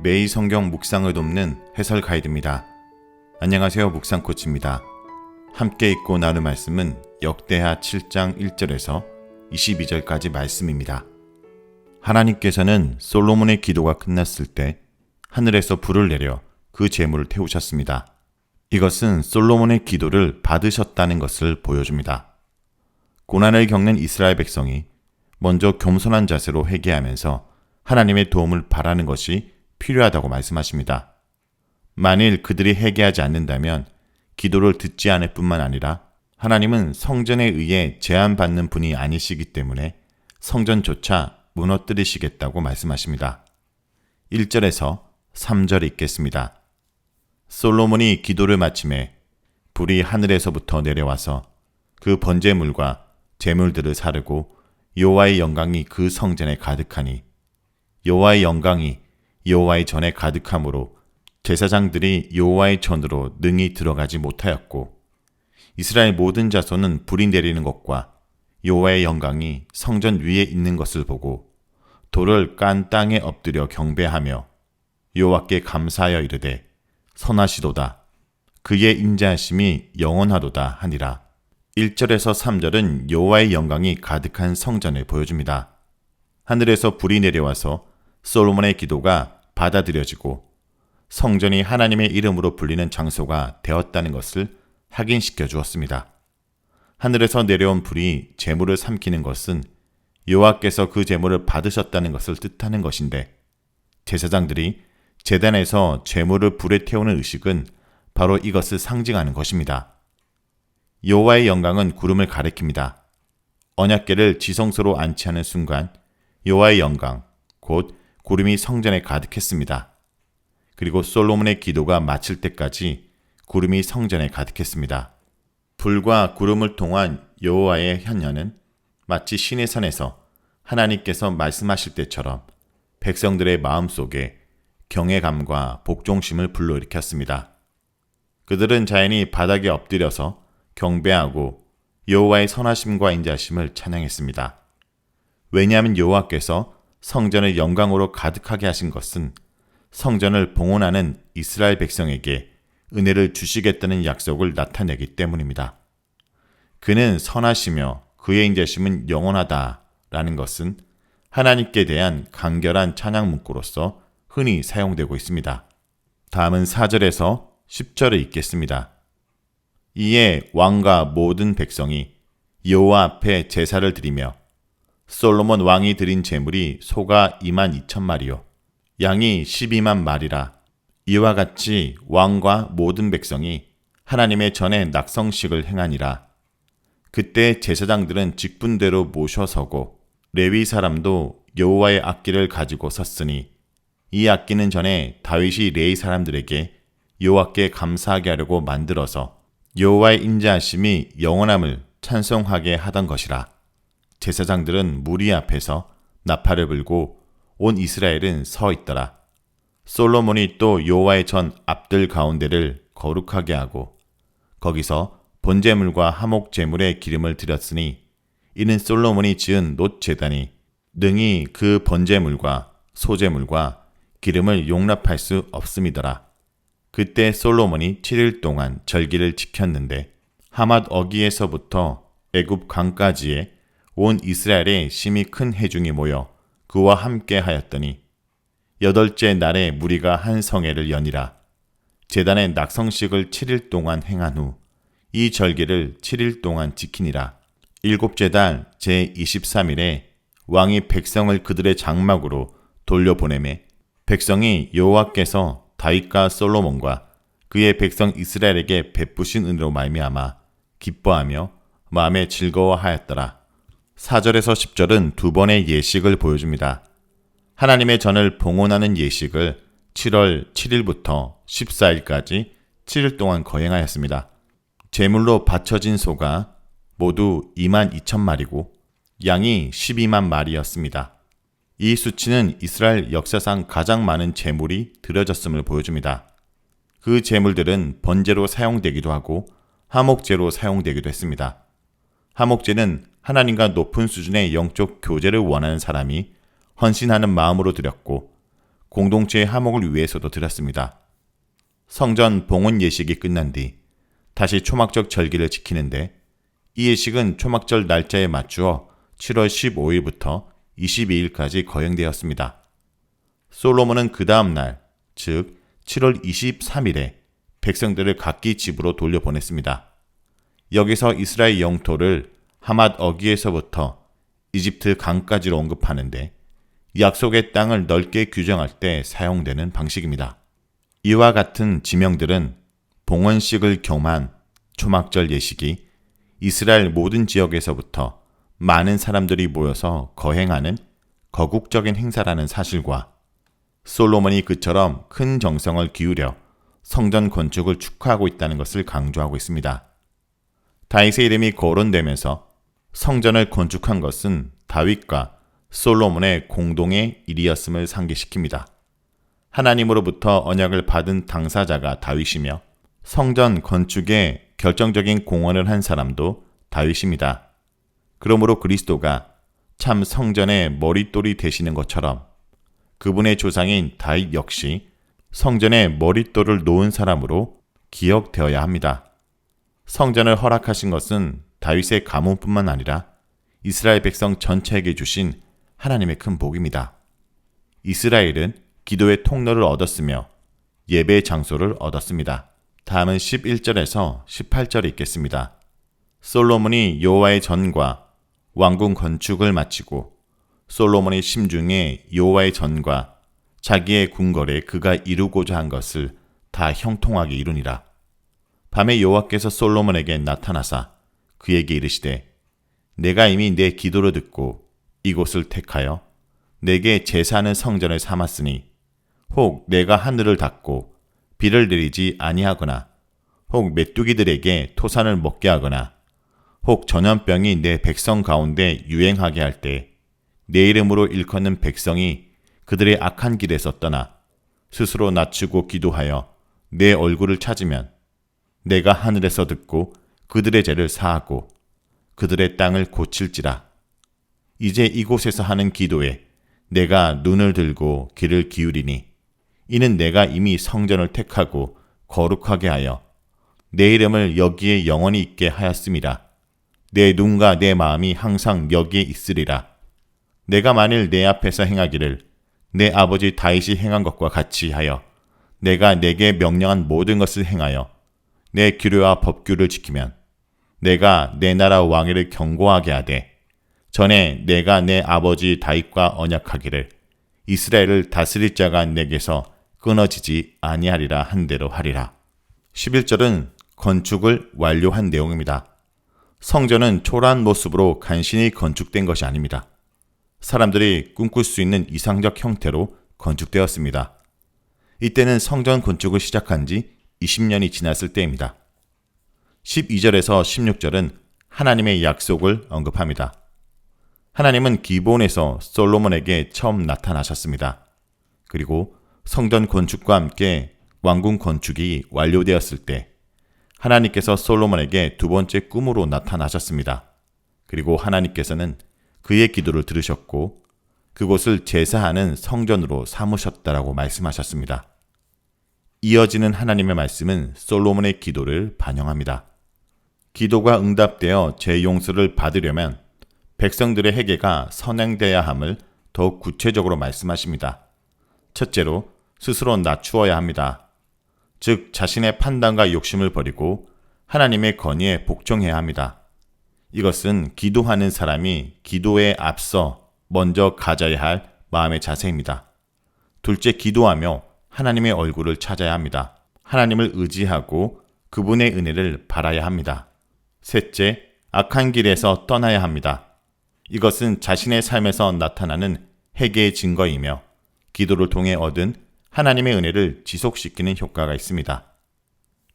매일 성경 묵상을 돕는 해설 가이드입니다. 안녕하세요. 묵상 코치입니다. 함께 읽고 나눌 말씀은 역대하 7장 1절에서 22절까지 말씀입니다. 하나님께서는 솔로몬의 기도가 끝났을 때 하늘에서 불을 내려 그 재물을 태우셨습니다. 이것은 솔로몬의 기도를 받으셨다는 것을 보여줍니다. 고난을 겪는 이스라엘 백성이 먼저 겸손한 자세로 회개하면서 하나님의 도움을 바라는 것이 필요하다고 말씀하십니다. 만일 그들이 회개하지 않는다면 기도를 듣지 않을 뿐만 아니라 하나님은 성전에 의해 제한받는 분이 아니시기 때문에 성전조차 무너뜨리시겠다고 말씀하십니다. 1절에서 3절 읽겠습니다. 솔로몬이 기도를 마침에 불이 하늘에서부터 내려와서 그 번제물과 제물들을 사르고 여호와의 영광이 그 성전에 가득하니 여호와의 영광이 여호와의 전에 가득함으로 제사장들이 여호와의 전으로 능히 들어가지 못하였고 이스라엘 모든 자손은 불이 내리는 것과 여호와의 영광이 성전 위에 있는 것을 보고 돌을 깐 땅에 엎드려 경배하며 여호와께 감사하여 이르되 선하시도다 그의 인자하심이 영원하도다 하니라 1절에서 3절은 여호와의 영광이 가득한 성전을 보여줍니다. 하늘에서 불이 내려와서 솔로몬의 기도가 받아들여지고 성전이 하나님의 이름으로 불리는 장소가 되었다는 것을 확인시켜 주었습니다. 하늘에서 내려온 불이 재물을 삼키는 것은 여호와께서 그 재물을 받으셨다는 것을 뜻하는 것인데 제사장들이 재단에서 재물을 불에 태우는 의식은 바로 이것을 상징하는 것입니다. 여호와의 영광은 구름을 가리킵니다. 언약계를 지성소로 안치하는 순간 여호와의 영광, 곧 구름이 성전에 가득했습니다. 그리고 솔로몬의 기도가 마칠 때까지 구름이 성전에 가득했습니다. 불과 구름을 통한 여호와의 현녀는 마치 신의 산에서 하나님께서 말씀하실 때처럼 백성들의 마음 속에 경외감과 복종심을 불러일으켰습니다. 그들은 자연히 바닥에 엎드려서 경배하고 여호와의 선하심과 인자심을 찬양했습니다. 왜냐하면 여호와께서 성전을 영광으로 가득하게 하신 것은 성전을 봉헌하는 이스라엘 백성에게 은혜를 주시겠다는 약속을 나타내기 때문입니다. 그는 선하시며 그의 인자심은 영원하다라는 것은 하나님께 대한 간결한 찬양 문구로서 흔히 사용되고 있습니다. 다음은 4절에서 10절을 읽겠습니다. 이에 왕과 모든 백성이 여호와 앞에 제사를 드리며 솔로몬 왕이 드린 제물이 소가 2만 2천 마리요. 양이 12만 마리라. 이와 같이 왕과 모든 백성이 하나님의 전에 낙성식을 행하니라. 그때 제사장들은 직분대로 모셔서고 레위 사람도 여호와의 악기를 가지고 섰으니 이 악기는 전에 다윗이 레위 사람들에게 여호와께 감사하게 하려고 만들어서 여호와의 인자하심이 영원함을 찬송하게 하던 것이라. 제사장들은 무리 앞에서 나팔을 불고 온 이스라엘은 서 있더라. 솔로몬이 또 여호와의 전 앞들 가운데를 거룩하게 하고 거기서 본제물과 하목 제물의 기름을 드렸으니 이는 솔로몬이 지은 놋 제단이 능히 그 번제물과 소제물과 기름을 용납할 수 없음이더라. 그때 솔로몬이 7일 동안 절기를 지켰는데 하맛 어기에서부터 애굽 강까지에 온 이스라엘에 심히 큰 해중이 모여 그와 함께 하였더니 여덟째 날에 무리가 한 성회를 연이라 제단의 낙성식을 7일 동안 행한 후 이 절기를 7일 동안 지키니라 일곱째 달 제 23일에 왕이 백성을 그들의 장막으로 돌려보내매 백성이 여호와께서 다윗과 솔로몬과 그의 백성 이스라엘에게 베푸신 은혜로 말미암아 기뻐하며 마음에 즐거워하였더라. 4절에서 10절은 두 번의 예식을 보여줍니다. 하나님의 전을 봉헌하는 예식을 7월 7일부터 14일까지 7일 동안 거행하였습니다. 제물로 바쳐진 소가 모두 2만 2천 마리고 양이 12만 마리였습니다. 이 수치는 이스라엘 역사상 가장 많은 제물이 드려졌음을 보여줍니다. 그 제물들은 번제로 사용되기도 하고 하목제로 사용되기도 했습니다. 하목제는 하나님과 높은 수준의 영적 교제를 원하는 사람이 헌신하는 마음으로 드렸고 공동체의 화목을 위해서도 드렸습니다. 성전 봉헌 예식이 끝난 뒤 다시 초막적 절기를 지키는데 이 예식은 초막절 날짜에 맞추어 7월 15일부터 22일까지 거행되었습니다. 솔로몬은 그 다음 날, 즉 7월 23일에 백성들을 각기 집으로 돌려보냈습니다. 여기서 이스라엘 영토를 하맛 어기에서부터 이집트 강까지로 언급하는데 약속의 땅을 넓게 규정할 때 사용되는 방식입니다. 이와 같은 지명들은 봉헌식을 겸한 초막절 예식이 이스라엘 모든 지역에서부터 많은 사람들이 모여서 거행하는 거국적인 행사라는 사실과 솔로몬이 그처럼 큰 정성을 기울여 성전 건축을 축하하고 있다는 것을 강조하고 있습니다. 다윗의 이름이 거론되면서 성전을 건축한 것은 다윗과 솔로몬의 공동의 일이었음을 상기시킵니다. 하나님으로부터 언약을 받은 당사자가 다윗이며 성전 건축에 결정적인 공헌을 한 사람도 다윗입니다. 그러므로 그리스도가 참 성전의 머릿돌이 되시는 것처럼 그분의 조상인 다윗 역시 성전의 머릿돌을 놓은 사람으로 기억되어야 합니다. 성전을 허락하신 것은 다윗의 가문뿐만 아니라 이스라엘 백성 전체에게 주신 하나님의 큰 복입니다. 이스라엘은 기도의 통로를 얻었으며 예배의 장소를 얻었습니다. 다음은 11절에서 18절에 있겠습니다. 솔로몬이 여호와의 전과 왕궁 건축을 마치고 솔로몬의 심중에 여호와의 전과 자기의 궁궐에 그가 이루고자 한 것을 다 형통하게 이루니라. 밤에 여호와께서 솔로몬에게 나타나사 그에게 이르시되 내가 이미 내 기도를 듣고 이곳을 택하여 내게 제사하는 성전을 삼았으니 혹 내가 하늘을 닫고 비를 내리지 아니하거나 혹 메뚜기들에게 토산을 먹게 하거나 혹 전염병이 내 백성 가운데 유행하게 할 때 내 이름으로 일컫는 백성이 그들의 악한 길에서 떠나 스스로 낮추고 기도하여 내 얼굴을 찾으면 내가 하늘에서 듣고 그들의 죄를 사하고 그들의 땅을 고칠지라. 이제 이곳에서 하는 기도에 내가 눈을 들고 귀를 기울이니 이는 내가 이미 성전을 택하고 거룩하게 하여 내 이름을 여기에 영원히 있게 하였음이라. 내 눈과 내 마음이 항상 여기에 있으리라. 내가 만일 내 앞에서 행하기를 내 아버지 다윗이 행한 것과 같이 하여 내가 내게 명령한 모든 것을 행하여 내 규례와 법규를 지키면 내가 내 나라 왕위를 경고하게 하되 전에 내가 내 아버지 다윗과 언약하기를 이스라엘을 다스릴 자가 내게서 끊어지지 아니하리라 한 대로 하리라. 11절은 건축을 완료한 내용입니다. 성전은 초라한 모습으로 간신히 건축된 것이 아닙니다. 사람들이 꿈꿀 수 있는 이상적 형태로 건축되었습니다. 이때는 성전 건축을 시작한 지 20년이 지났을 때입니다. 12절에서 16절은 하나님의 약속을 언급합니다. 하나님은 기본에서 솔로몬에게 처음 나타나셨습니다. 그리고 성전 건축과 함께 왕궁 건축이 완료되었을 때 하나님께서 솔로몬에게 두 번째 꿈으로 나타나셨습니다. 그리고 하나님께서는 그의 기도를 들으셨고 그곳을 제사하는 성전으로 삼으셨다라고 말씀하셨습니다. 이어지는 하나님의 말씀은 솔로몬의 기도를 반영합니다. 기도가 응답되어 제 용서를 받으려면 백성들의 회개가 선행돼야 함을 더욱 구체적으로 말씀하십니다. 첫째로 스스로 낮추어야 합니다. 즉 자신의 판단과 욕심을 버리고 하나님의 건의에 복종해야 합니다. 이것은 기도하는 사람이 기도에 앞서 먼저 가져야 할 마음의 자세입니다. 둘째, 기도하며 하나님의 얼굴을 찾아야 합니다. 하나님을 의지하고 그분의 은혜를 바라야 합니다. 셋째, 악한 길에서 떠나야 합니다. 이것은 자신의 삶에서 나타나는 회개의 증거이며 기도를 통해 얻은 하나님의 은혜를 지속시키는 효과가 있습니다.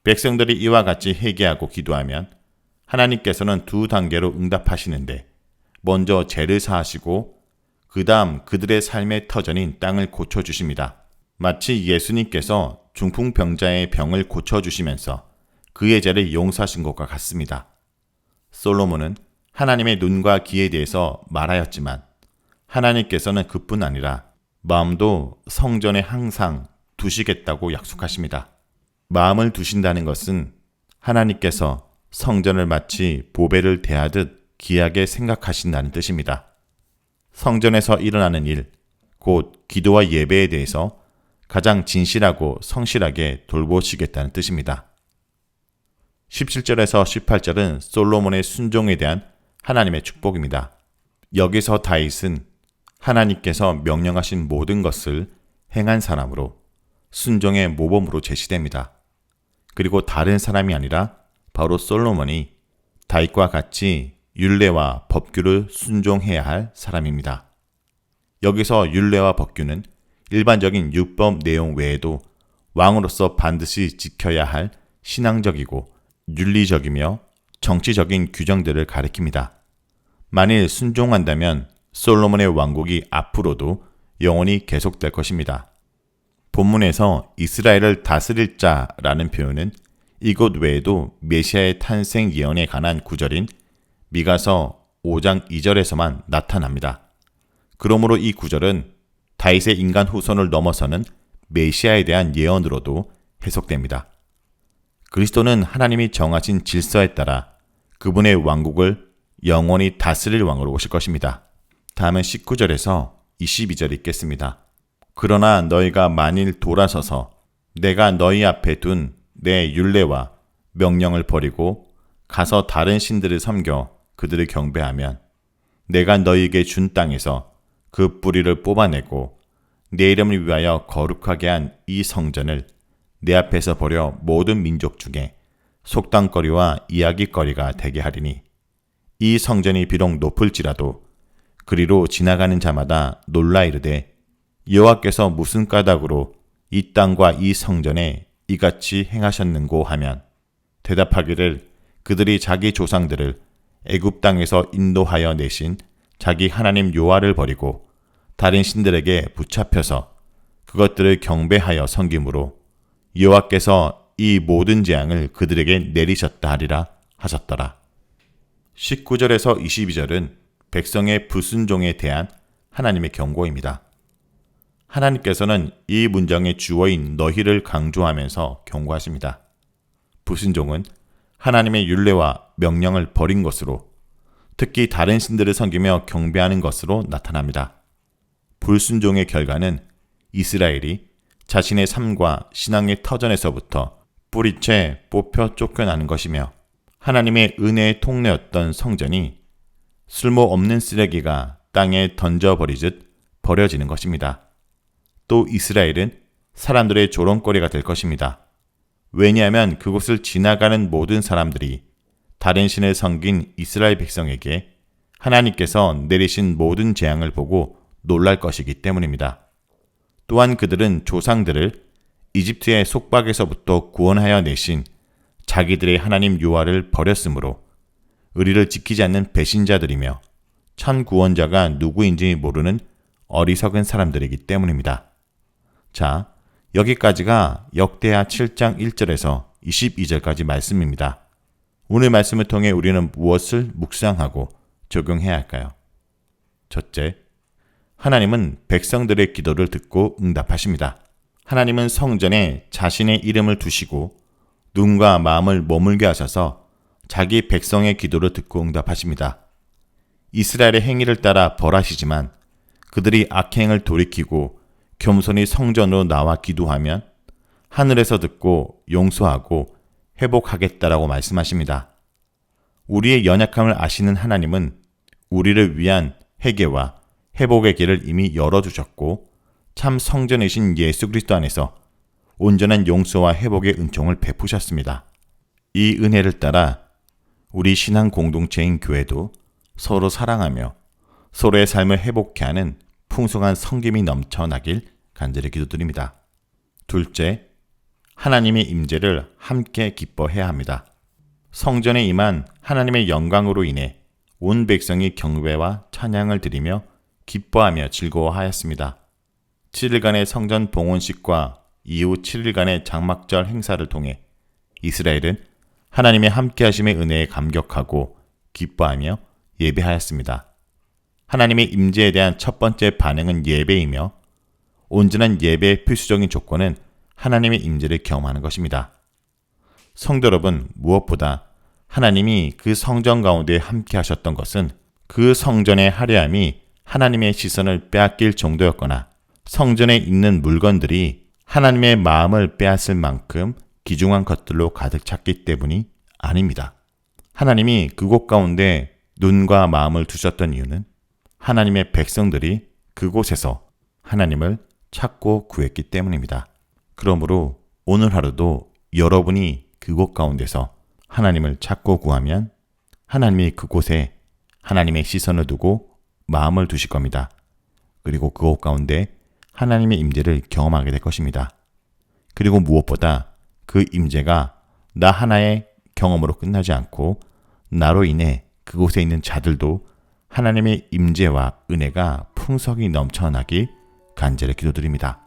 백성들이 이와 같이 회개하고 기도하면 하나님께서는 두 단계로 응답하시는데 먼저 죄를 사하시고 그 다음 그들의 삶의 터전인 땅을 고쳐 주십니다. 마치 예수님께서 중풍병자의 병을 고쳐 주시면서 그의 죄를 용서하신 것과 같습니다. 솔로몬은 하나님의 눈과 귀에 대해서 말하였지만 하나님께서는 그뿐 아니라 마음도 성전에 항상 두시겠다고 약속하십니다. 마음을 두신다는 것은 하나님께서 성전을 마치 보배를 대하듯 귀하게 생각하신다는 뜻입니다. 성전에서 일어나는 일, 곧 기도와 예배에 대해서 가장 진실하고 성실하게 돌보시겠다는 뜻입니다. 17절에서 18절은 솔로몬의 순종에 대한 하나님의 축복입니다. 여기서 다윗은 하나님께서 명령하신 모든 것을 행한 사람으로 순종의 모범으로 제시됩니다. 그리고 다른 사람이 아니라 바로 솔로몬이 다윗과 같이 율례와 법규를 순종해야 할 사람입니다. 여기서 율례와 법규는 일반적인 율법 내용 외에도 왕으로서 반드시 지켜야 할 신앙적이고 윤리적이며 정치적인 규정들을 가리킵니다. 만일 순종한다면 솔로몬의 왕국이 앞으로도 영원히 계속될 것입니다. 본문에서 이스라엘을 다스릴 자라는 표현은 이곳 외에도 메시아의 탄생 예언에 관한 구절인 미가서 5장 2절에서만 나타납니다. 그러므로 이 구절은 다윗의 인간 후손을 넘어서는 메시아에 대한 예언으로도 해석됩니다. 그리스도는 하나님이 정하신 질서에 따라 그분의 왕국을 영원히 다스릴 왕으로 오실 것입니다. 다음은 19절에서 22절 읽겠습니다. 그러나 너희가 만일 돌아서서 내가 너희 앞에 둔내 율례와 명령을 버리고 가서 다른 신들을 섬겨 그들을 경배하면 내가 너희에게 준 땅에서 그 뿌리를 뽑아내고 내 이름을 위하여 거룩하게 한 이 성전을 내 앞에서 버려 모든 민족 중에 속담거리와 이야기거리가 되게 하리니 이 성전이 비록 높을지라도 그리로 지나가는 자마다 놀라 이르되 여호와께서 무슨 까닭으로 이 땅과 이 성전에 이같이 행하셨는고 하면 대답하기를 그들이 자기 조상들을 애굽 땅에서 인도하여 내신 자기 하나님 요하를 버리고 다른 신들에게 붙잡혀서 그것들을 경배하여 섬김으로 여호와께서 이 모든 재앙을 그들에게 내리셨다 하리라 하셨더라. 19절에서 22절은 백성의 불순종에 대한 하나님의 경고입니다. 하나님께서는 이 문장의 주어인 너희를 강조하면서 경고하십니다. 불순종은 하나님의 윤례와 명령을 버린 것으로 특히 다른 신들을 섬기며 경배하는 것으로 나타납니다. 불순종의 결과는 이스라엘이 자신의 삶과 신앙의 터전에서부터 뿌리채 뽑혀 쫓겨나는 것이며 하나님의 은혜의 통로였던 성전이 쓸모없는 쓰레기가 땅에 던져버리듯 버려지는 것입니다. 또 이스라엘은 사람들의 조롱거리가 될 것입니다. 왜냐하면 그곳을 지나가는 모든 사람들이 다른 신을 섬긴 이스라엘 백성에게 하나님께서 내리신 모든 재앙을 보고 놀랄 것이기 때문입니다. 또한 그들은 조상들을 이집트의 속박에서부터 구원하여 내신 자기들의 하나님 요하를 버렸으므로 의리를 지키지 않는 배신자들이며 천 구원자가 누구인지 모르는 어리석은 사람들이기 때문입니다. 자, 여기까지가 역대하 7장 1절에서 22절까지 말씀입니다. 오늘 말씀을 통해 우리는 무엇을 묵상하고 적용해야 할까요? 첫째, 하나님은 백성들의 기도를 듣고 응답하십니다. 하나님은 성전에 자신의 이름을 두시고 눈과 마음을 머물게 하셔서 자기 백성의 기도를 듣고 응답하십니다. 이스라엘의 행위를 따라 벌하시지만 그들이 악행을 돌이키고 겸손히 성전으로 나와 기도하면 하늘에서 듣고 용서하고 회복하겠다라고 말씀하십니다. 우리의 연약함을 아시는 하나님은 우리를 위한 회개와 회복의 길을 이미 열어주셨고 참 성전이신 예수 그리스도 안에서 온전한 용서와 회복의 은총을 베푸셨습니다. 이 은혜를 따라 우리 신앙 공동체인 교회도 서로 사랑하며 서로의 삶을 회복케 하는 풍성한 성김이 넘쳐나길 간절히 기도드립니다. 둘째, 하나님의 임재를 함께 기뻐해야 합니다. 성전에 임한 하나님의 영광으로 인해 온 백성이 경배와 찬양을 드리며 기뻐하며 즐거워하였습니다. 7일간의 성전 봉헌식과 이후 7일간의 장막절 행사를 통해 이스라엘은 하나님의 함께하심의 은혜에 감격하고 기뻐하며 예배하였습니다. 하나님의 임재에 대한 첫 번째 반응은 예배이며 온전한 예배의 필수적인 조건은 하나님의 임재를 경험하는 것입니다. 성도 여러분, 무엇보다 하나님이 그 성전 가운데 함께 하셨던 것은 그 성전의 화려함이 하나님의 시선을 빼앗길 정도였거나 성전에 있는 물건들이 하나님의 마음을 빼앗을 만큼 귀중한 것들로 가득 찼기 때문이 아닙니다. 하나님이 그곳 가운데 눈과 마음을 두셨던 이유는 하나님의 백성들이 그곳에서 하나님을 찾고 구했기 때문입니다. 그러므로 오늘 하루도 여러분이 그곳 가운데서 하나님을 찾고 구하면 하나님이 그곳에 하나님의 시선을 두고 마음을 두실 겁니다. 그리고 그곳 가운데 하나님의 임재를 경험하게 될 것입니다. 그리고 무엇보다 그 임재가 나 하나의 경험으로 끝나지 않고 나로 인해 그곳에 있는 자들도 하나님의 임재와 은혜가 풍성히 넘쳐나길 간절히 기도드립니다.